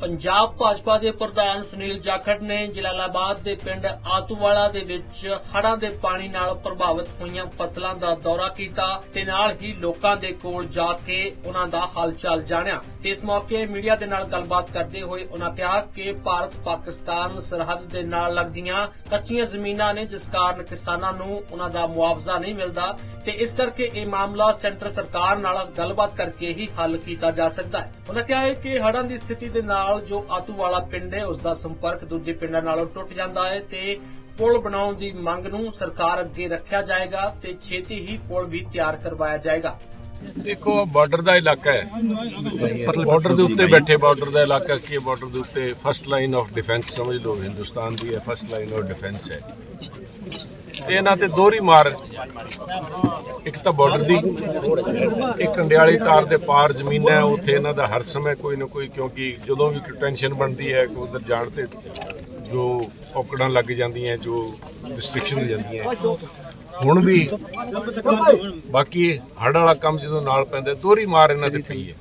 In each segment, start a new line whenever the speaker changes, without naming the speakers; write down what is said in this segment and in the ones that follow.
ਪੰਜਾਬ ਭਾਜਪਾ ਦੇ ਪ੍ਰਧਾਨ ਸੁਨੀਲ ਜਾਖੜ ਨੇ ਜਲਾਲਾਬਾਦ ਦੇ ਪਿੰਡ ਆਤੂਵਾਲਾ ਦੇ ਵਿੱਚ ਹੜ੍ਹਾਂ ਦੇ ਪਾਣੀ ਨਾਲ ਪ੍ਰਭਾਵਿਤ ਹੋਈਆਂ ਫਸਲਾਂ ਦਾ ਦੌਰਾ ਕੀਤਾ ਤੇ ਨਾਲ ਹੀ ਲੋਕਾਂ ਦੇ ਕੋਲ ਜਾ ਕੇ ਉਹਨਾਂ ਦਾ ਹਾਲਚਾਲ ਜਾਣਿਆ। ਇਸ ਮੌਕੇ ਮੀਡੀਆ ਦੇ ਨਾਲ ਗੱਲਬਾਤ ਕਰਦੇ ਹੋਏ ਉਹਨਾਂ ਕਿਹਾ ਕਿ ਭਾਰਤ ਪਾਕਿਸਤਾਨ ਸਰਹੱਦ ਦੇ ਨਾਲ ਲੱਗਦੀਆਂ ਕੱਚੀਆਂ ਜ਼ਮੀਨਾਂ ਨੇ, ਜਿਸ ਕਾਰਨ ਕਿਸਾਨਾਂ ਨੂੰ ਉਹਨਾਂ ਦਾ ਮੁਆਵਜ਼ਾ ਨਹੀਂ ਮਿਲਦਾ ਤੇ ਇਸ ਕਰਕੇ ਇਹ ਮਾਮਲਾ ਸੈਂਟਰ ਸਰਕਾਰ ਨਾਲ ਗੱਲਬਾਤ ਕਰਕੇ ਹੀ ਹੱਲ ਕੀਤਾ ਜਾ ਸਕਦਾ ਹੈ। ਉਹਨਾਂ ਕਿਹਾ ਹੈ ਕਿ ਹੜ੍ਹਾਂ ਦੀ ਸਥਿਤੀ ਦੇ ਨਾਲ ਜੋ ਆਤੂ ਵਾਲਾ ਪਿੰਡ ਹੈ ਉਸ ਦਾ ਸੰਪਰਕ ਦੂਜੇ ਪਿੰਡਾਂ ਨਾਲੋਂ ਟੁੱਟ ਜਾਂਦਾ ਹੈ ਤੇ ਪੁਲ ਬਣਾਉਣ ਦੀ ਮੰਗ ਨੂੰ ਸਰਕਾਰ ਅੱਗੇ ਰੱਖਿਆ ਜਾਏਗਾ ਤੇ ਛੇਤੀ ਹੀ ਪੁਲ ਵੀ ਤਿਆਰ ਕਰਵਾਇਆ ਜਾਏਗਾ।
ਦੇਖੋ ਬਾਰਡਰ ਦਾ ਇਲਾਕਾ ਹੈ। ਬਾਰਡਰ ਦੇ ਉੱਤੇ ਬੈਠੇ ਬਾਰਡਰ ਦਾ ਇਲਾਕਾ ਕੀ ਹੈ? ਬਾਰਡਰ ਦੇ ਉੱਤੇ ਫਸਟ ਲਾਈਨ ਆਫ ਡਿਫੈਂਸ ਸਮਝ ਲਓ, ਹਿੰਦੁਸਤਾਨ ਦੀ ਹੈ ਫਸਟ ਲਾਈਨ ਆਫ ਡਿਫੈਂਸ ਹੈ। ਤੇ ਇਹਨਾਂ ਤੇ ਦੋਹਰੀ ਮਾਰ। ਇੱਕ ਤਾਂ ਬਾਰਡਰ ਦੀ, ਇੱਕ ਕੰਡਿਆਲੀ ਤਾਰ ਦੇ ਪਾਰ ਜ਼ਮੀਨ ਹੈ, ਉੱਥੇ ਇਹਨਾਂ ਦਾ ਹਰ ਸਮੇਂ ਕੋਈ ਨਾ ਕੋਈ, ਕਿਉਂਕਿ ਜਦੋਂ ਵੀ ਕੋਈ ਟੈਨਸ਼ਨ ਬਣਦੀ ਹੈ ਕਿ ਉਧਰ ਜਾਣ ਤੇ ਜੋ ਔਕੜਾਂ ਲੱਗ ਜਾਂਦੀਆਂ, ਜੋ ਰਿਸਟ੍ਰਿਕਸ਼ਨ ਹੋ ਜਾਂਦੀਆਂ। ਹੁਣ ਵੀ ਬਾਕੀ ਹੜ੍ਹ ਵਾਲਾ ਕੰਮ ਜਦੋਂ ਨਾਲ ਪੈਂਦਾ, ਦੋਹਰੀ ਮਾਰ ਇਹਨਾਂ ਤੇ ਪਈ ਹੈ।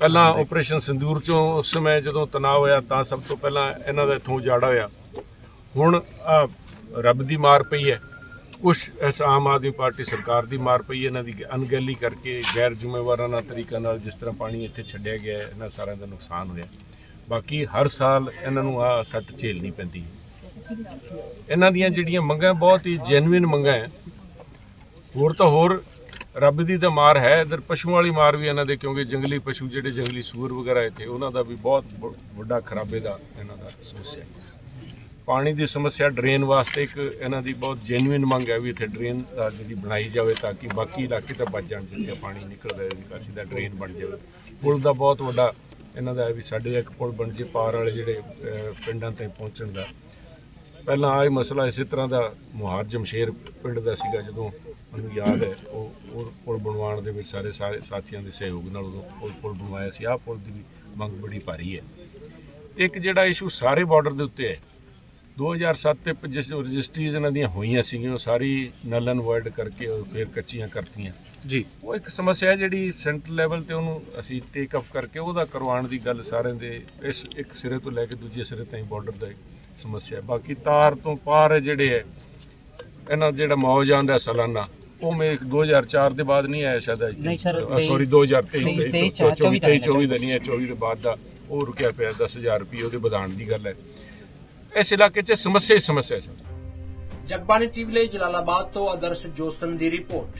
ਪਹਿਲਾਂ ਆਪਰੇਸ਼ਨ ਸਿੰਦੂਰ ਚੋਂ ਉਸ ਸਮੇਂ ਜਦੋਂ ਤਣਾਅ ਹੋਇਆ, ਤਾਂ ਸਭ ਤੋਂ ਪਹਿਲਾਂ ਇਹਨਾਂ ਦਾ ਇਥੋਂ ਉਜਾੜਾ ਹੋਇਆ। ਹੁਣ ਰੱਬ ਦੀ ਮਾਰ ਪਈ ਹੈ। ਕੁਝ ਇਸ ਆਮ ਆਦਮੀ ਪਾਰਟੀ ਸਰਕਾਰ ਦੀ ਮਾਰ ਪਈ ਇਹਨਾਂ ਦੀ ਅਣਗਹਿਲੀ ਕਰਕੇ ਗੈਰ ਜ਼ਿੰਮੇਵਾਰਾਨਾ ਤਰੀਕਾ ਨਾਲ ਜਿਸ ਤਰ੍ਹਾਂ ਪਾਣੀ ਇੱਥੇ ਛੱਡਿਆ ਗਿਆ ਹੈ, ਇਹਨਾਂ ਸਾਰਿਆਂ ਦਾ ਨੁਕਸਾਨ ਹੋਇਆ। ਬਾਕੀ ਹਰ ਸਾਲ ਇਹਨਾਂ ਨੂੰ ਆ ਸੱਟ ਝੇਲਣੀ ਪੈਂਦੀ ਹੈ। ਇਹਨਾਂ ਦੀਆਂ ਜਿਹੜੀਆਂ ਮੰਗਾਂ, ਬਹੁਤ ਹੀ ਜੈਨੂਇਨ ਮੰਗਾਂ ਹੈ। ਹੋਰ ਤਾਂ ਹੋਰ ਰੱਬ ਦੀ ਤਾਂ ਮਾਰ ਹੈ। ਇਧਰ ਪਸ਼ੂਆਂ ਵਾਲੀ ਮਾਰ ਵੀ ਇਹਨਾਂ ਦੇ, ਕਿਉਂਕਿ ਜੰਗਲੀ ਪਸ਼ੂ ਜਿਹੜੇ ਜੰਗਲੀ ਸੂਰ ਵਗੈਰਾ ਇੱਥੇ, ਉਹਨਾਂ ਦਾ ਵੀ ਬਹੁਤ ਵੱਡਾ ਖਰਾਬੇ ਦਾ ਇਹਨਾਂ ਦਾ ਸਮੱਸਿਆ ਪਾਣੀ ਦੀ ਸਮੱਸਿਆ ਡਰੇਨ ਵਾਸਤੇ ਇੱਕ ਇਹਨਾਂ ਦੀ ਬਹੁਤ ਜੈਨੂਇਨ ਮੰਗ ਹੈ ਵੀ ਇੱਥੇ ਡਰੇਨ ਜਿਹੜੀ ਬਣਾਈ ਜਾਵੇ ਤਾਂ ਕਿ ਬਾਕੀ ਇਲਾਕੇ ਤਾਂ ਬਚ ਜਾਣ, ਜਿੱਥੇ ਪਾਣੀ ਨਿਕਲਦਾ ਹੈ ਨਿਕਾਸੀ ਦਾ ਡਰੇਨ ਬਣ ਜਾਵੇ। ਪੁਲ ਦਾ ਬਹੁਤ ਵੱਡਾ ਇਹਨਾਂ ਦਾ ਹੈ ਵੀ ਸਾਡੇ ਇੱਕ ਪੁਲ ਬਣ ਜੇ, ਪਾਰ ਵਾਲੇ ਜਿਹੜੇ ਪਿੰਡਾਂ ਤੇ ਪਹੁੰਚਣ ਦਾ। ਪਹਿਲਾਂ ਆਹ ਹੀ ਮਸਲਾ ਇਸੇ ਤਰ੍ਹਾਂ ਦਾ ਮੁਹਾਰ ਜਮਸ਼ੇਰ ਪਿੰਡ ਦਾ ਸੀਗਾ, ਜਦੋਂ ਮੈਨੂੰ ਯਾਦ ਹੈ, ਉਹ ਉਹ ਪੁਲ ਬਣਵਾਉਣ ਦੇ ਵਿੱਚ ਸਾਰੇ ਸਾਰੇ ਸਾਥੀਆਂ ਦੇ ਸਹਿਯੋਗ ਨਾਲ ਉਦੋਂ ਪੁਲ ਪੁਲ ਬਣਵਾਇਆ ਸੀ। ਆਹ ਪੁਲ ਦੀ ਵੀ ਮੰਗ ਬੜੀ ਭਾਰੀ ਹੈ। ਇੱਕ ਜਿਹੜਾ ਇਸ਼ੂ ਸਾਰੇ ਬਾਰਡਰ ਦੇ ਉੱਤੇ ਹੈ 2007 ਤੇ ਜਿਸ ਰਜਿਸਟਰੀਜ਼ ਇਹਨਾਂ ਦੀਆਂ ਹੋਈਆਂ ਸੀਗੀਆਂ ਉਹ ਸਾਰੀ ਨਲ ਐਂਡ ਵਰਡ ਕਰਕੇ ਉਹ ਫਿਰ ਕੱਚੀਆਂ ਕਰਤੀਆਂ।
ਜੀ।
ਉਹ ਇੱਕ ਸਮੱਸਿਆ ਹੈ ਜਿਹੜੀ ਸੈਂਟਰ ਲੈਵਲ ਤੇ ਉਹਨੂੰ ਅਸੀਂ ਟੇਕ ਅਪ ਕਰਕੇ ਉਹਦਾ ਕਰਵਾਉਣ ਦੀ ਗੱਲ ਸਾਰਿਆਂ ਦੇ ਇਸ ਇੱਕ ਸਿਰੇ ਤੋਂ ਲੈ ਕੇ ਦੂਜੇ ਸਿਰੇ ਤਾਈਂ ਬਾਰਡਰ ਦਾ ਸਮੱਸਿਆ ਹੈ। ਬਾਕੀ ਤਾਰ ਤੋਂ ਪਾਰ ਜਿਹੜੇ ਹੈ ਇਹਨਾਂ ਜਿਹੜਾ ਮੁਆਵਜ਼ਾ ਆਉਂਦਾ ਹੈ ਸਾਲਾਨਾ ਉਹ ਮੇਰੇ 2004 ਦੇ ਬਾਅਦ ਨਹੀਂ ਆਇਆ ਸ਼ਾਇਦ
ਨਹੀਂ ਸਰ,
ਸੌਰੀ 2023
ਤੇਈ-
ਦੇ
ਤੇਈ,
24
ਚੌਵੀ ਦਾ
24 ਦਾ ਨਹੀਂ ਹੈ 24 ਦੇ ਬਾਅਦ ਦਾ ਉਹ ਰੁਕਿਆ ਪਿਆ 10000 ਰੁਪਏ ਉਹਦੇ ਵਧਾਉਣ ਦੀ ਗੱਲ ਹੈ। ਇਸ ਇਲਾਕੇ 'ਚ ਸਮੱਸਿਆ ਹੀ ਸਮੱਸਿਆ ਹੈ। ਸਰ
ਜਗਬਾਣੀ ਟੀਵੀ ਲਈ ਜਲਾਲਾਬਾਦ ਤੋਂ ਆਦਰਸ਼ ਜੋਸਨ ਦੀ ਰਿਪੋਰਟ।